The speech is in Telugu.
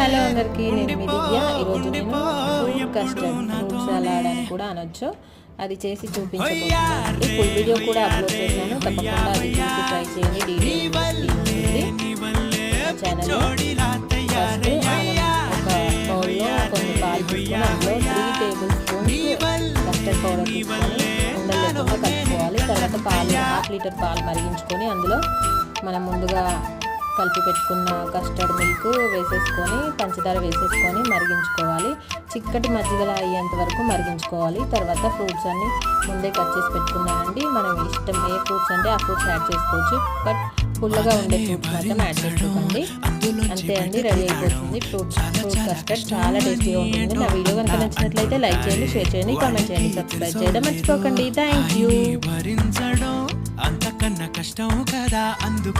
హలో అందరికీ నేను మీ దివ్య. ఈరోజు నేను ఫ్రూట్ కస్టర్డ్ ఫ్రూట్ సలాడ్ అని కూడా అనొచ్చు. అది చేసి చూపించబోతున్నాను. ఫుల్ వీడియో కూడా అప్లోడ్ చేశాను. తప్పకుండా అది చూసి ట్రై చేయండి. డీడీ ఛానల్ ఫస్ట్ ఒక బౌల్లో కొన్ని పాలు తీసుకొని అందులో three table spoons custard powder తీసుకొని ఉండలు లేకుండా కలుపుకోవాలి తర్వాత పాలు హాఫ్ లీటర్ పాలు మరిగించుకొని అందులో మనం ముందుగా కలిపి పెట్టుకున్న కస్టర్డ్ మిల్క్ వేసేసుకొని పంచదార వేసేసుకొని మరిగించుకోవాలి. చిక్కటి మజ్జిగలా అయ్యేంత వరకు మరిగించుకోవాలి. తర్వాత ఫ్రూట్స్ అన్ని ముందే కట్ చేసి పెట్టుకున్నానండి మనం ఇష్టం ఏ ఫ్రూట్స్ అంటే ఆ ఫ్రూట్స్ యాడ్ చేసుకోవచ్చు. బట్ పుల్లగా ఉండే ఫ్రూట్స్ మాత్రం యాడ్ చేసుకోకండి. అంతే అండి రెడీ అయిపోతుంది. ఫ్రూట్స్ ఫ్రూట్ కస్టర్డ్ చాలా టేస్టీగా ఉంటుంది. నా వీడియో కనుక నచ్చినట్లయితే లైక్ చేయండి షేర్ చేయండి కామెంట్ చేయండి సబ్స్క్రైబ్ చేయడం మర్చిపోకండి. థ్యాంక్ యూ అంతకన్నా కష్టం కదా. అందుకు